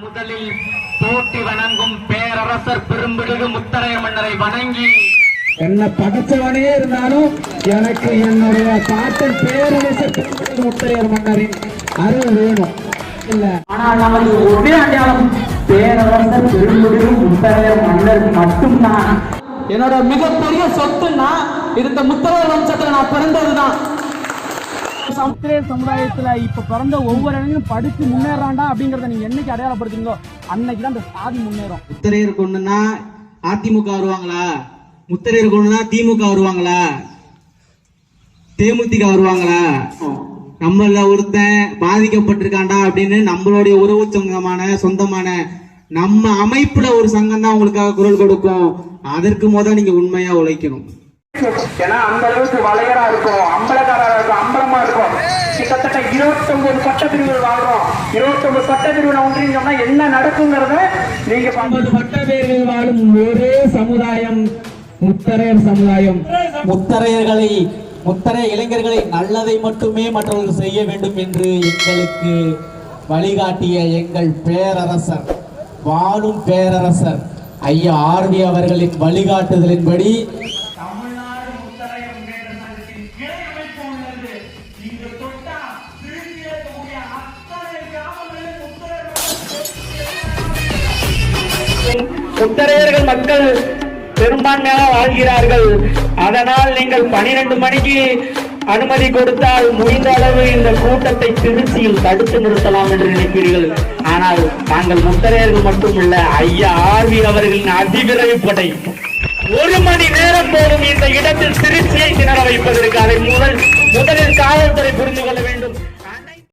முதலில் போட்டி வணங்கும் பேரரசர் பெரும்பிடுகு முத்தரைய மன்னரை வணங்கி. என்ன படைச்சவனே இருந்தாலும் எனக்கு என்னுடைய பாட்டன் பேரரசர் பெரும்புலகு முத்தையர் மன்னரின் அருள் வேணும். இல்ல. ஆனால் நமது ஒரே அடையாளம் பேரரசர் பெரும்புடியும் முத்தரையர் மன்னர் மட்டும்தான். என்னோட மிகப்பெரிய சொத்துன்னா இருந்த முத்தரையர் வம்சத்துல நான் பிறந்ததுதான். சமுத்திர சமுதாயத்துல இப்ப பிறந்த ஒவ்வொரு இளைஞரும் படிச்சு முன்னேறாண்டா அப்படிங்கறத நீங்க என்னைக்கு அடையாளப்படுத்துறீங்களோ அன்னைக்கு தான் அந்த சாதி முன்னேறும். முத்திரையர் கொண்டுனா அதிமுக வருவாங்களா? முத்திரையர் கொண்டுனா திமுக வருவாங்களா? தேமுதிக வருவாங்களா? நம்மள ஒருத்தன் பாதிக்கப்பட்டிருக்காண்டா அப்படின்னு நம்மளுடைய உறவு சங்கமான சொந்தமான நம்ம அமைப்புல ஒரு சங்கம் தான் உங்களுக்காக குரல் கொடுக்கும். அதற்கு முத நீங்க உண்மையா உழைக்கணும். ஏன்னா அந்த அளவுக்கு வளையரா இருக்கும். அம்பலக்காரா இருக்கும். அம்பலமா இருக்கும் கிட்டத்தட்ட இருபத்தி ஒன்பது சட்டப்பிரிவுகள் வாழ்றோம். இருபத்தி ஒன்பது சட்டப்பிரிவுல ஒன்றியம்னா என்ன நடக்குங்கிறத நீங்க ஐம்பது பட்டப்பேர்கள் வாழும் ஒரே சமுதாயம் முத்தரையர் சமுதாயம். முத்தரையர்களை முத்தரைய இளைஞர்களை நல்லதை மட்டுமே மற்றவர்கள் செய்ய வேண்டும் என்று எங்களுக்கு வழிகாட்டிய எங்கள் பேரரசர் வாழும் பேரரசர் ஐயா ஆர்வி அவர்களின் வழிகாட்டுதலின்படி உத்தரையர்கள் மக்கள் பெரும்பான்மையாக வாழ்கிறார்கள். அதனால் நீங்கள் பனிரெண்டு மணிக்கு அனுமதி கொடுத்தால் முடிந்த அளவு இந்த கூட்டத்தை திருச்சியில் தடுத்து நிறுத்தலாம் என்று நினைப்பீர்கள். ஆனால் நாங்கள் முத்தரையர்கள் மட்டுமல்ல ஐயா ஆர்வி அவர்களின் அதிவிரைவு படை ஒரு மணி நேரம் போதும் இந்த இடத்தில் திருச்சியை திணற வைப்பதற்கு அதை முதல் முதலில் காவல்துறை புரிந்து